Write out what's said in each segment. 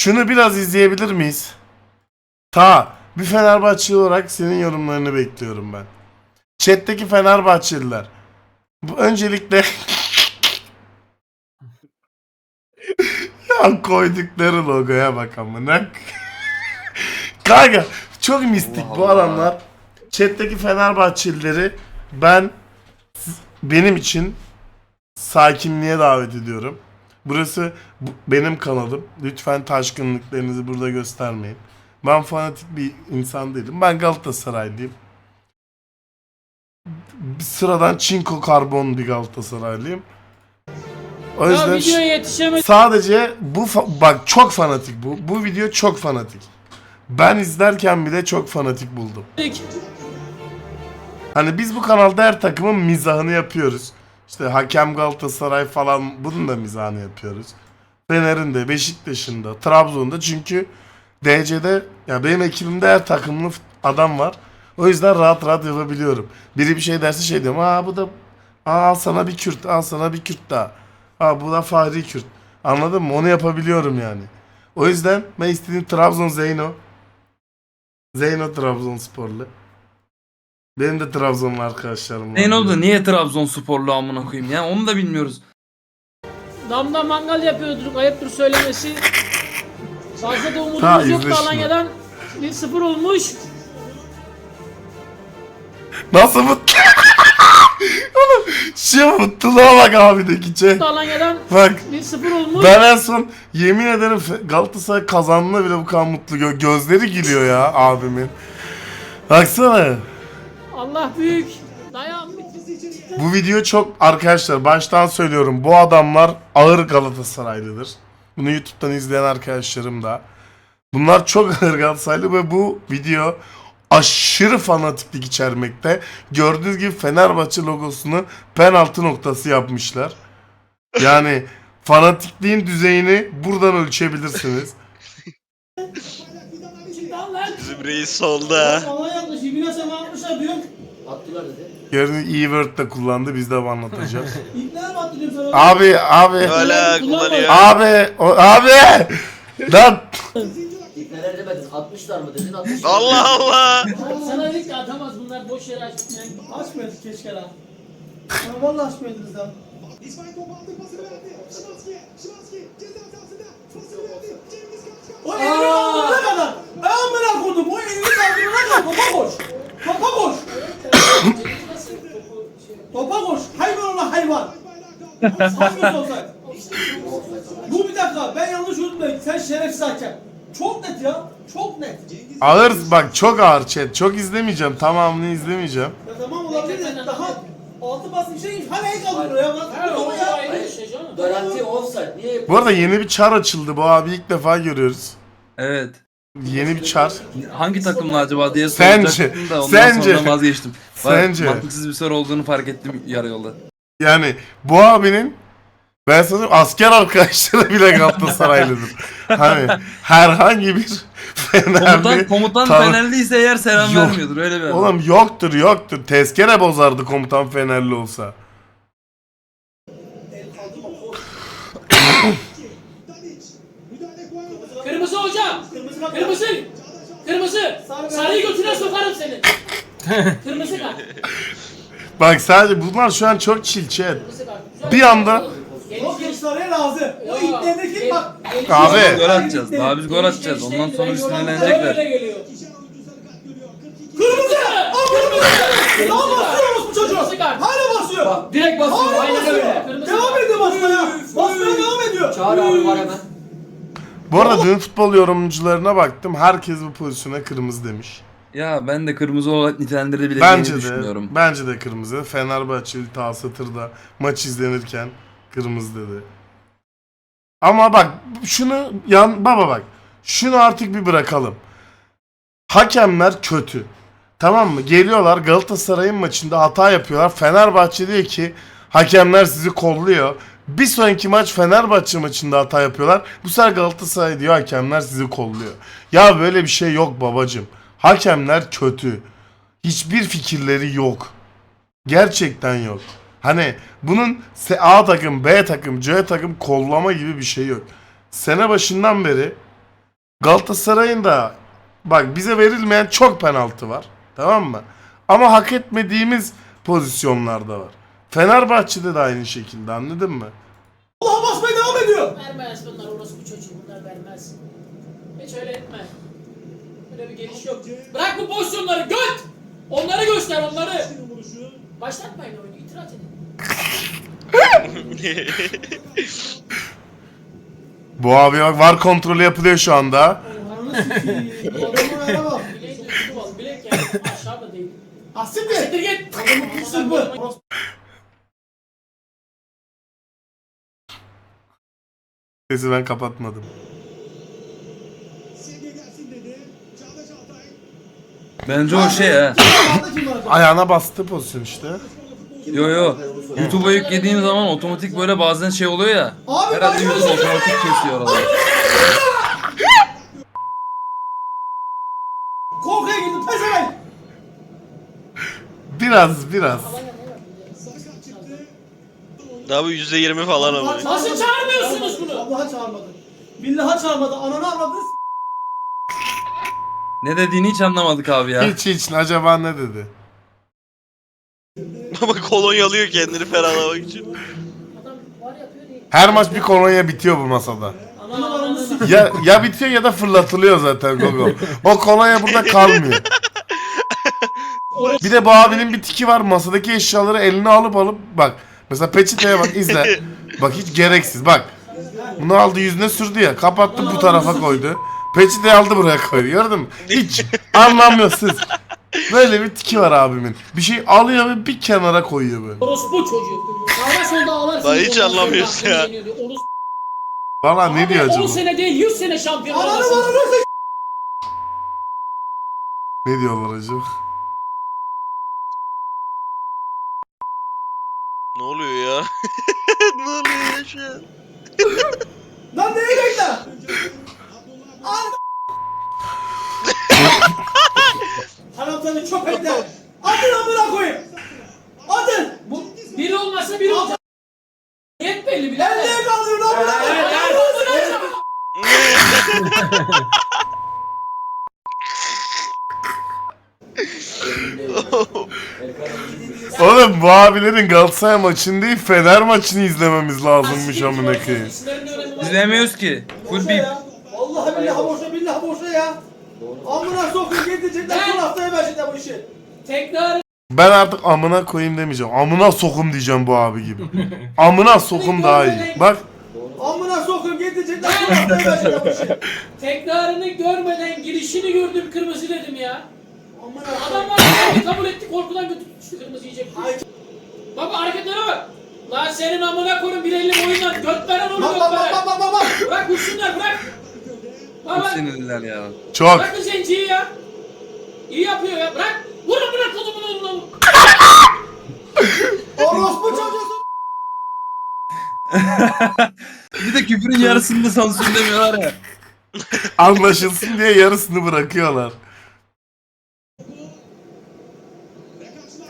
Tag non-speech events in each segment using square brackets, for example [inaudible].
Şunu biraz izleyebilir miyiz? Ta bir Fenerbahçeli olarak senin yorumlarını bekliyorum ben. Chat'teki Fenerbahçeliler. Bu öncelikle [laughs] ya koydukları logoya bak amına. Kanka çok mistik Allah bu Allah. adamlar. Chat'teki Fenerbahçelileri ben benim için sakinliğe davet ediyorum. Burası bu- benim kanalım. Lütfen taşkınlıklarınızı burada göstermeyin. Ben fanatik bir insan değilim. Ben Galatasaraylıyım. Sıradan çinko karbon bir Galatasaraylıyım. O Ya yüzden videoya sadece bu bak çok fanatik bu. Bu video çok fanatik. Ben izlerken bile çok fanatik buldum. Hani biz bu kanalda her takımın mizahını yapıyoruz. İşte hakem Galatasaray falan bunun da mizahını yapıyoruz. Fener'in de, Beşiktaş'ın da, Trabzon'da çünkü DC'de ya benim ekibimde her takımlı adam var. O yüzden rahat rahat yapabiliyorum. Biri bir şey derse şey diyorum. Aa bu da aa, sana bir Kürt, al sana bir Kürt daha. Aa bu da Fahri Kürt. Anladın mı? Onu yapabiliyorum yani. O yüzden ben istediğim Trabzon Zeyno. Zeyno Trabzonsporlu. Benim de Trabzonlu arkadaşlarım var. Ne oldu? Niye Trabzonsporlu amına koyayım ya? Onu da bilmiyoruz. Damda mangal yapıyorduk ayıptır söylemesi. Fazla da Ha, umudumuz izle yoktu şunu. Alanya'dan. 1-0 olmuş. Nasıl mutlu? [laughs] Oğlum şu mutluluğa bak abideki çek. Alanya'dan Bak 1-0 olmuş. ben en son yemin ederim Fe- Galatasaray kazandığında bile bu kadar mutlu. Gö- gözleri gülüyor ya abimin. Baksana. Allah büyük. Dayan. Bu video çok arkadaşlar baştan söylüyorum. Bu adamlar ağır Galatasaraylıdır. Bunu YouTube'dan izleyen arkadaşlarım da. Bunlar çok [laughs] ağır Galatasaraylı ve bu video aşırı fanatiklik içermekte. Gördüğünüz gibi Fenerbahçe logosunu penaltı noktası yapmışlar. Yani fanatikliğin düzeyini buradan ölçebilirsiniz. Bizim reis solda. Atmışlar diyorum. Attılar dedi. Gördüğünüz iyi word de kullandı biz de anlatacağız. [laughs] İpneye mi attı diyorum sana? abi abi Hala kullanıyor. abi o, abi lan İpneler demedin. Atmışlar mı dedin atmışlar. Allah Allah. Sana dedik ki atamaz bunlar boş yere aç. Yani açmayız keşke lan. Ama vallahi açmaydınız lan. İsmail top aldı pasını verdi. Şimanski, Şimanski ceza sahasında pasını verdi. Cengiz Kaçkar. O elini kaldırana kadar. Amına koydum. O elini kaldırana kadar topa koş. Topa koş. Topa koş. Hayvan ola hayvan. Hangisi olsaydı? Bu bir dakika. Ben yanlış unutmayın. Sen şerefsiz hakem. Çok net ya. Çok net. Ağır bak çok ağır chat. Çok izlemeyeceğim. Tamamını izlemeyeceğim. Ya tamam olabilir de daha altı bas bir şey. Hani el kaldırıyor ya. Lan, Her topa ya. şey. Garanti offside. Niye Bu arada yeni bir çar açıldı. Bu abi ilk defa görüyoruz. Evet. Yeni bir çar. Hangi takımla acaba diye Sence, soracaktım da ondan sence, sonra vazgeçtim. Bak, sence. Mantıksız bir soru olduğunu fark ettim yarı yolda. Yani bu abinin ben sana söyleyeyim, asker arkadaşları bile Galatasaraylıdır. [laughs] hani herhangi bir Komutan, Fenerli komutan Tamam. Fenerliyse eğer selam Yok. vermiyordur öyle bir adam. Oğlum yoktur yoktur. Tezkere bozardı komutan Fenerli olsa. Tadic. Müdahale Guayana. Kırmızı hocam. Kırmızı. Kırmızı. Kırmızı. Sarı Sarıyı götüne sokarım seni. [laughs] Kırmızı kart. Bak sadece bunlar şu an çok chill chat. Kırmızı kart. Güzel. Bir anda O gençlere razı. O ipnedeki gel- bak. Abi. Daha biz gol atacağız. Daha biz gol atacağız. Ondan sonra. Öyle geliyor. 42. Kırmızı. Al kırmızı. Daha basıyormuş bu çocuğu. Kırmızı kart. Hala basıyor. Bak direkt basıyor. Hala Aynen öyle. basıyor. Kırmızı Devam ediyor basmaya. Basmaya devam ediyor. Çağır abi var hemen. Bu arada dün futbol yorumcularına baktım. Herkes bu pozisyona kırmızı demiş. Ya ben de kırmızı olarak nitelendirebileceğini Bence de. düşünüyorum. Bence de kırmızı. Fenerbahçeli ta Satır'da maç izlenirken kırmızı dedi. Ama bak şunu yan baba bak. Şunu artık bir bırakalım. Hakemler kötü. Tamam mı? Geliyorlar Galatasaray'ın maçında hata yapıyorlar. Fenerbahçe diyor ki hakemler sizi kolluyor. Bir sonraki maç Fenerbahçe maçında hata yapıyorlar. Bu sefer Galatasaray diyor hakemler sizi kolluyor. Ya böyle bir şey yok babacım. Hakemler kötü. Hiçbir fikirleri yok. Gerçekten yok. Hani bunun A takım, B takım, C takım kollama gibi bir şey yok. Sene başından beri Galatasaray'ın da bak bize verilmeyen çok penaltı var. Tamam mı? Ama hak etmediğimiz pozisyonlarda var. Fenerbahçe'de de aynı şekilde anladın mı? Allah basmaya devam ediyor. Vermez bunlar orospu çocuğu bunlar vermez. Hiç öyle etme. Böyle bir geliş yok. Bırak bu pozisyonları göt! Onları göster onları. Başlatmayın oyunu itiraz edin. Bu abi bak var kontrolü yapılıyor şu anda. Adamı bak. Bilek yani aşağıda değil. Asiktir. Siktir git! Adamın pis sırpı. Sesi ben kapatmadım. Bence o şey ha. Ayağına bastı pozisyon işte. Yo yo. YouTube'a yüklediğin zaman otomatik böyle bazen şey oluyor ya. Abi Herhalde YouTube otomatik kesiyor oraları. Korkaya girdim pezevenk. Biraz biraz. Daha bu %20 falan ama. Nasıl çağırmıyorsunuz bunu? Allah'a çağırmadı. Billaha çağırmadı. Ananı avradı. Ne dediğini hiç anlamadık abi ya. Hiç hiç acaba ne dedi? [laughs] Ama kolonyalıyor kendini ferahlamak için. Adam var yapıyor değil. Her maç bir kolonya bitiyor bu masada. Ya ya bitiyor ya da fırlatılıyor zaten Gogo. O kolonya burada kalmıyor. [laughs] Bir de bu abinin bir tiki var masadaki eşyaları eline alıp alıp bak. Mesela peçeteye bak izle. [laughs] Bak hiç gereksiz bak. Bunu aldı yüzüne sürdü ya kapattı bu tarafa koydu. Peçeteyi aldı buraya koydu gördün mü? Hiç anlamıyorsunuz. Böyle bir tiki var abimin. Bir şey alıyor ve bir kenara koyuyor böyle. Orospu çocuğu. Sağda solda ağlarsın. Lan hiç anlamıyorsun ya. Orospu. Valla ne diyor 10 acaba? sene değil 100 sene şampiyon nasıl? Ne diyorlar acaba? Oluyor ya? [laughs] ne oluyor ya şu an? [laughs] Lan neye bekle? Haram seni köpekler. Adın amına koyayım. Adın. Bu biri olmasa biri olacak. Niyet belli Ben birader. niye kaldırıyorsun amına koyayım? [laughs] Oğlum bu abilerin Galatasaray maçını değil Fener maçını izlememiz lazımmış amına koyayım. İzleyemiyoruz ki. Full ya. Vallahi billahi boşa billahi boşa ya. Amına sokun getirecekler son haftaya başlayacak bu işi. Tekrar Ben artık amına koyayım demeyeceğim. Amına sokum diyeceğim bu abi gibi. [laughs] Amına sokum daha iyi. Bak Amına sokun getirecekler son haftaya başlayacak bu işi. [laughs] tekrarını görmeden girişini gördüm kırmızı dedim ya. Adam var [clears throat] kabul etti korkudan götürmüştü kırmızı yiyecek. Baba hareketlere bak. Lan senin amına koyun bir elle oyundan göt veren onu göt bak bak veren. bak bak bak bak. Bırak vursunlar bırak. Çok Baba sinirliler ya. çok. bırakın zenciyi ya. İyi yapıyor ya bırak. Vurun bırak kodumun oğluna. Orospu çocuğusun. [laughs] Bir de küfürün yarısını da sansürlemiyorlar ya. [laughs] Anlaşılsın diye yarısını bırakıyorlar.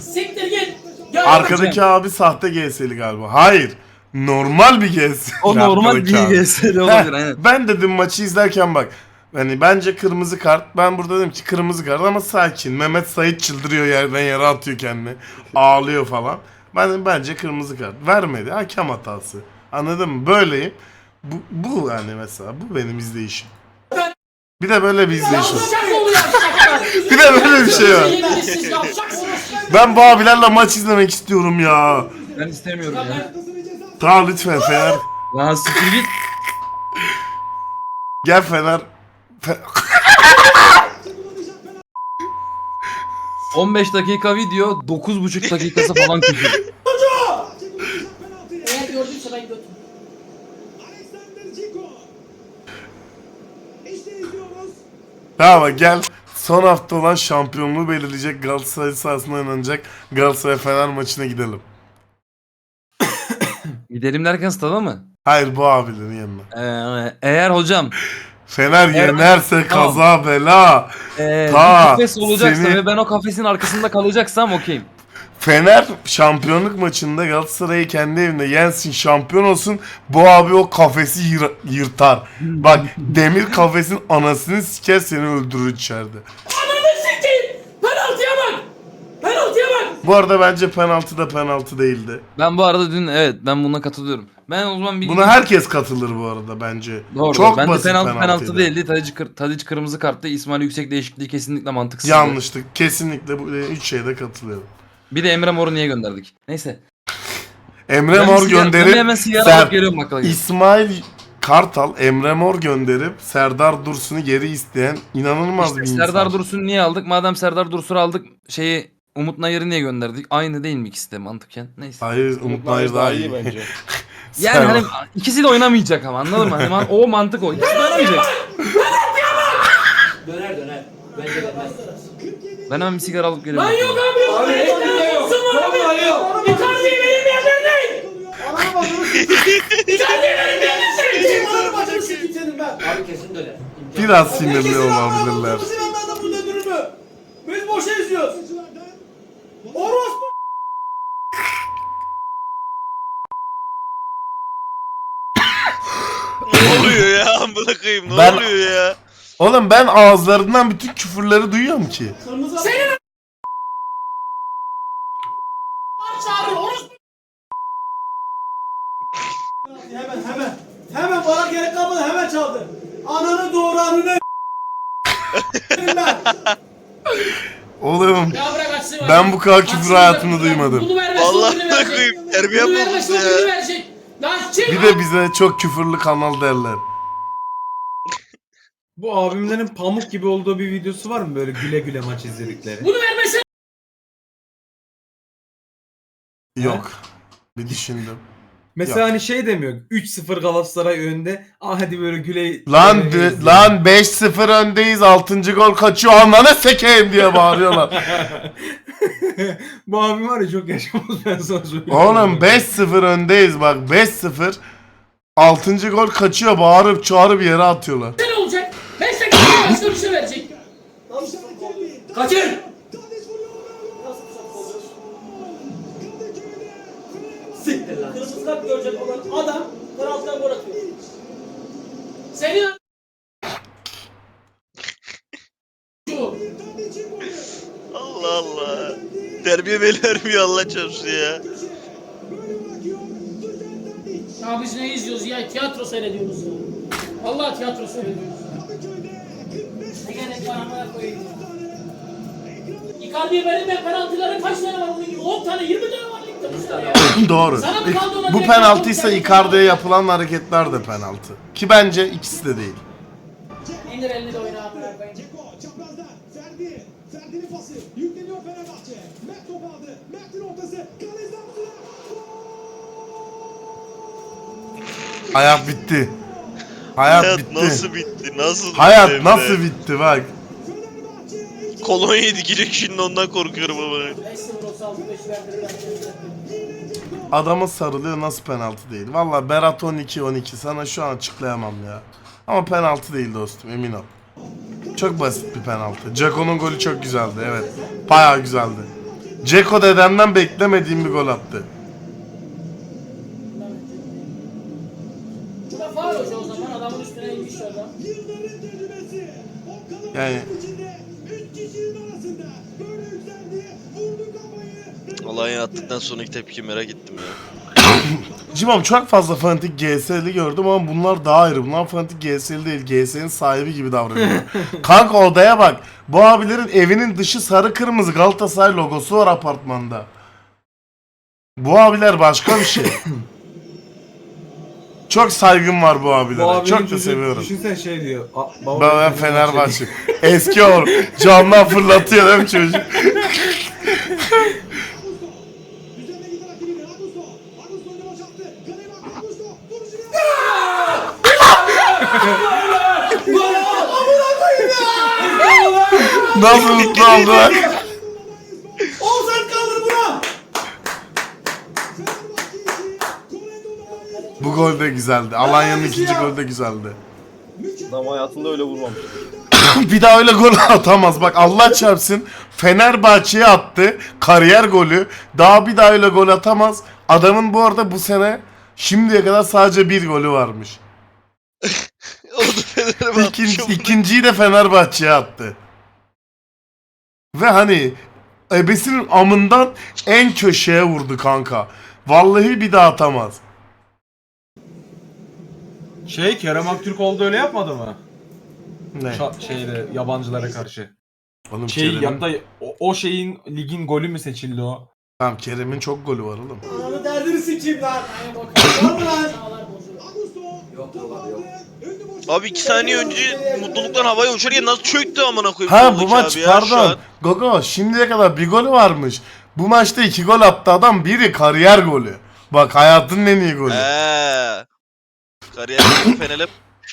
Siktir git. Gel. Arkadaki abi sahte GS'li galiba. Hayır. Normal bir GS. O normal bir. GS'li olabilir Heh, aynen. Ben dedim maçı izlerken bak. Hani bence kırmızı kart. Ben burada dedim ki kırmızı kart ama sakin. Mehmet Sait çıldırıyor yerden yere atıyor kendini. Ağlıyor falan. Ben dedim bence kırmızı kart. Vermedi. Hakem hatası. Anladın mı? Böyleyim. Bu, bu yani mesela. Bu benim izleyişim. Bir de böyle bir izleyişim. Bir de böyle bir şey var. Ben bu abilerle maç izlemek istiyorum ya. Ben istemiyorum ya. Tamam lütfen Fener. Lan siktir git. Gel Fener. Fe- 15 dakika video, 9,5 dakikası falan küfür. Eğer gördüyse ben götüm. Alexander Ciko. İşte izliyoruz. Tamam gel. Son hafta olan şampiyonluğu belirleyecek Galatasaray sahasında oynanacak Galatasaray Fener maçına gidelim. [coughs] Gidelim derken stada mı? Hayır bu abilerin yanına. Ee, eğer hocam Fener Evet. yenerse Tamam. kaza bela. ee, Ta, bir kafes olacaksa seni- ve ben o kafesin arkasında kalacaksam okeyim. Fener şampiyonluk maçında Galatasaray'ı kendi evinde yensin şampiyon olsun bu abi o kafesi yır- yırtar. Bak demir kafesin anasını siker seni öldürür içeride. Ananı sikeyim. Penaltıya bak. Penaltıya bak. Bu arada bence penaltı da penaltı değildi. Ben bu arada dün evet ben buna katılıyorum. Ben o zaman bir Buna herkes katılır bu arada bence. Doğru. Çok ben de basit penaltı penaltı penaltıydı. değildi. Tadic, kır, Tadic kırmızı karttı. İsmail Yüksek değişikliği kesinlikle mantıksız. Yanlışlık. Kesinlikle bu üç şeyde katılıyorum. Bir de Emre Mor'u niye gönderdik? Neyse. Emre Ben Mor sigara- ben gönderip hemen sigara Ser- alıp geliyorum bakkala gidip. İsmail Kartal Emre Mor gönderip Serdar Dursun'u geri isteyen inanılmaz İşte bir insan. Serdar Dursun'u niye aldık? Madem Serdar Dursun'u aldık şeyi Umut Nayır'ı niye gönderdik? Aynı değil mi ikisi de mantıken? Neyse. Hayır Umut Nayır daha iyi. bence. [laughs] Yani hani ikisi de oynamayacak ama anladın mı? Hani man- o mantık o. İkisi de oynamayacak. Döner döner. Bence dönmez. Ben hemen bir sigara alıp geliyorum. Lan yok abi Yok. Icardi'yi benim yerden değil. Ananı bacını [laughs] Icardi'yi benim yerden sikeyim. değil. Ananı bacını sikeyim senin ben. Abi kesin döner. İmkan- Biraz sinirli Kesin olabilirler. Anadolu Sinan'dan da bunu öldürür mü? Biz boşa izliyoruz. Orospu. Ne oluyor ya amına koyayım ne Ben- oluyor ya? Oğlum ben ağızlarından bütün küfürleri duyuyorum ki. Kırmızı Senin çağırın orospu. Hemen hemen. Hemen bana gerek kalmadı hemen çaldı. Ananı doğuranını. [laughs] Oğlum Ya bırak açsın. Ben bu kadar küfür Açsın hayatımda da- duymadım. Bunu vermez. Vallahi öbürünü verecek. koyayım, terbiye Bunu bozuldu ya. verecek. Lan bir de bize çok küfürlü kanal derler. Bu abimlerin pamuk gibi olduğu bir videosu var mı böyle güle güle maç izledikleri? Bunu vermese Yok. Bir düşündüm. Mesela Yok. hani şey demiyor 3-0 Galatasaray önde. Ah hadi böyle güle Lan izleyelim." lan 5-0 öndeyiz 6. gol kaçıyor ananı sekeyim diye bağırıyorlar. [laughs] Bu abim var ya çok yaşamaz ben sana söyleyeyim. Oğlum 5-0 öndeyiz bak 5-0 6. gol kaçıyor bağırıp çağırıp yere atıyorlar. ne olacak? 5 dakika sonra başka bir şey verecek. Kaçır. Siktir lan. Kırmızı kart görecek olan adam penaltıdan gol atıyor. Senin Allah Allah. Terbiye beni vermiyor Allah çarpsın ya. Ya biz ne izliyoruz ya? Tiyatro seyrediyoruz ya. Vallahi tiyatro seyrediyoruz. Ne gerek var amına koyayım ya. Icardi'ye benim ben penaltıların kaç tane var bunun gibi? 10 tane 20 tane Doğru. Sana Bu penaltıysa? Icardi'ye yapılan hareketler de penaltı. Ki bence ikisi de değil. İndir elini de oyna koyayım. Ceko çaprazda. Ferdi. Ferdi'nin pası. Yükleniyor Fenerbahçe. Mert top aldı. Mert'in ortası. Kaleci Abdullah. Hayat bitti. Hayat, Hayat bitti. nasıl bitti? Nasıl bitti Hayat de? nasıl bitti bak. Fenerbahçe. Kolonya dikecek şimdi ondan korkuyorum ama. 5-0 35 verdiler. Adama sarılıyor nasıl penaltı değil. Valla Berat 12-12 sana şu an açıklayamam ya. Ama penaltı değil dostum emin ol. Çok basit bir penaltı. Ceko'nun golü çok güzeldi evet. Baya güzeldi. Ceko dedemden beklemediğim bir gol attı. Bu Alanya attıktan sonraki tepki merak ettim ya. [coughs] Cimam çok fazla fanatik GS'li gördüm ama bunlar daha ayrı. Bunlar fanatik GS'li değil. GS'nin sahibi gibi davranıyor. [laughs] Kanka odaya bak. Bu abilerin evinin dışı sarı kırmızı Galatasaray logosu var apartmanda. Bu abiler başka bir şey. [coughs] Çok saygım var bu abilere. Bu abinin çok da çocuğu seviyorum. Düşünsen şey diyor. "A- baba Ben, ben ben Fenerbahçe. Eski oğlum. Camdan fırlatıyor değil mi çocuk? [laughs] Nasıl mutlu oldu lan? Offside kaldır buna. Bu gol de güzeldi. Alanya'nın ikinci golü de güzeldi. Adam hayatında öyle vurmamış. [coughs] bir daha öyle gol atamaz. Bak Allah çarpsın. Fenerbahçe'ye attı. Kariyer golü. Daha bir daha öyle gol atamaz. Adamın bu arada bu sene şimdiye kadar sadece bir golü varmış. [laughs] O da Fener'e İkinci, ikinciyi de Fenerbahçe'ye attı. Ve hani ebesinin amından en köşeye vurdu kanka. Vallahi bir daha atamaz. Şey Kerem Aktürkoğlu da öyle yapmadı mı? Ne? Ça- şeyde yabancılara karşı. Oğlum Şey Kerem'in, ya da o, o şeyin ligin golü mü seçildi o? Tamam, Kerem'in çok golü var oğlum. Ananı derdini sikeyim lan. Var mı lan? Yok, Top yok, Abi iki saniye önce mutluluktan havaya uçarken nasıl çöktü amına koyayım. Ha bu soldaki maç abi ya şu pardon. an. Gogo şimdiye kadar bir golü varmış. Bu maçta iki gol attı adam. Biri kariyer golü. Bak hayatının en iyi golü. He. Kariyer Fener'e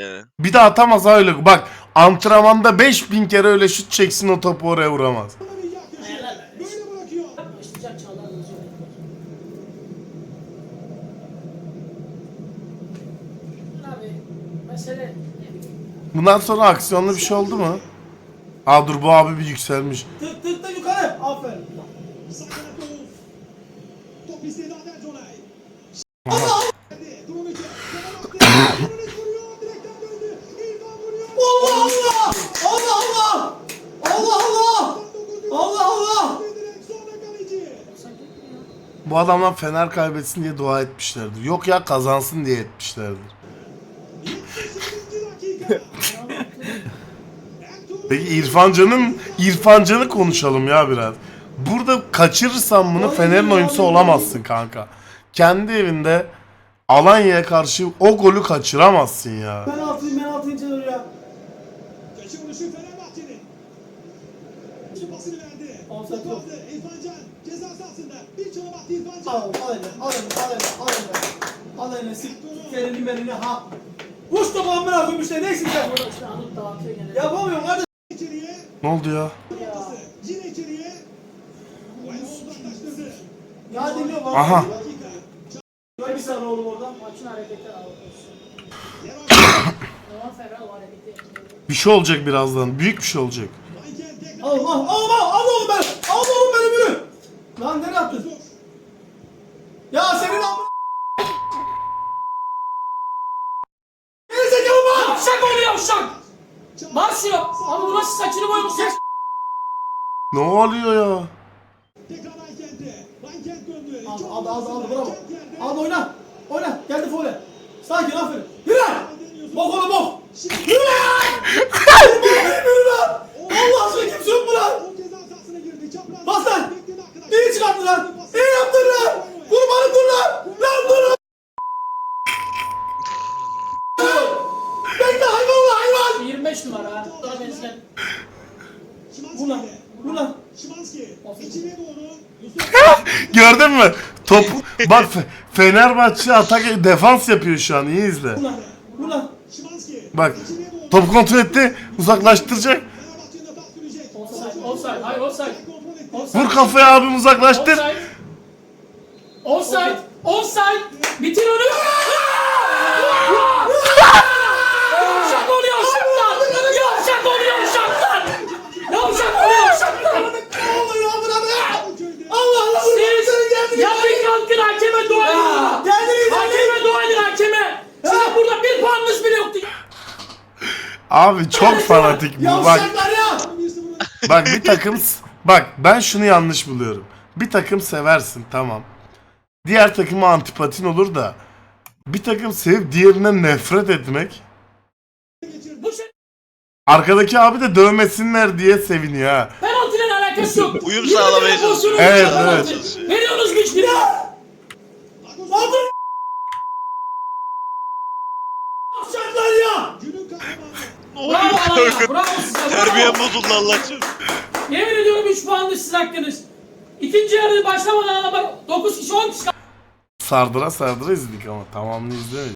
yani. Bir de atamaz ha öyle. Bak antrenmanda 5000 kere öyle şut çeksin o topu oraya vuramaz. Bir yak köşe. Ayarlar ver. Böyle bırakıyor. Başlayacak Çağlar bozuluyor. Abi mesele ne bileyim. Bundan sonra aksiyonlu bir şey oldu mu? Aa dur bu abi bir yükselmiş. Tık tık da yukarı. Aferin. Top istedi Adel vuruyor. Allah Allah! Allah Allah! Allah Allah! Allah Allah! Kaleci. Bu adamlar Fener kaybetsin diye dua etmişlerdir. Yok ya kazansın diye etmişlerdir. Peki İrfan Can'ın İrfan Can'ı konuşalım ya biraz. Burada kaçırırsan bunu Fener'in oyuncusu olamazsın kanka. Kendi evinde Alanya'ya karşı o golü kaçıramazsın ya. Penaltı penaltı çalıyor ya. Kaçırılışı Fenerbahçe'nin. Şu pasını verdi. Offside Top yok. aldı. İrfan Can ceza sahasında. Bir çalım attı İrfan Can. Al al al al al. Al eline sik. Senin menini ha. Uç topu amına koyayım işte neysin sen? Yapamıyorum kardeşim. Ne oldu ya? Aha. Bir şey olacak birazdan. Büyük bir şey olacak. Michael tekrar. Al al al al al oğlum ben. Al oğlum beni yürü. Lan nereye attın? Ya senin amına. Gerizekalı bak. Yavşak ol yavşak! Bas şunu! Abi bu nasıl saçını boyamışsın? Ne oluyor ya? Aldı aldı aldı hızlı. bravo. Aldı oyna. Oyna. Geldi fole. Sakin aferin. Yürü. Bok oğlum bok. Yürü lan. Yürü lan. Allah aşkına kimse yok mu lan? Bas lan. İyi çıkarttı lan. İyi yaptın lan. Kurbanım dur lan. Lan dur lan. Bekle hayvan ulan hayvan. 25 numara ha. Daha benzeyen. Vur lan. Vur lan. Şimanski. İçine doğru. Gördün mü? Top bak Fe- Fenerbahçe atak defans yapıyor şu an. İyi izle. Bak top kontrol etti. Uzaklaştıracak. Offside, hayır offside. Vur kafaya abim uzaklaştır. Offside. Offside. Bitir onu. Yavşak ol yavşaklar. Yavşak ol yavşaklar. Yavşak ol yavşaklar. Allah Allah. Yapın kalkın hakeme dua edin. Hakeme dua edin hakeme. Sizin burada bir puanınız bile yoktu. Abi çok fanatik bu bak. Bak bir takım bak ben şunu yanlış buluyorum. Bir takım seversin tamam. Diğer takıma antipatin olur da bir takım sevip diğerine nefret etmek. Şey- Arkadaki abi de dövmesinler diye seviniyor ha. Penaltıyla alakası yok. Uyum sağlamaya çalışıyor. Evet evet. Beni 3 lira. Aldım. Alçaklar ya. Bravo Alanya. Bravo size. Terbiye bozuldu Allah'ım. Yemin ediyorum 3 puandı siz hakkınız. İkinci yarı başlamadan ama 9 kişi 10 kişi. Sardıra sardıra izledik ama tamamını izlemedik.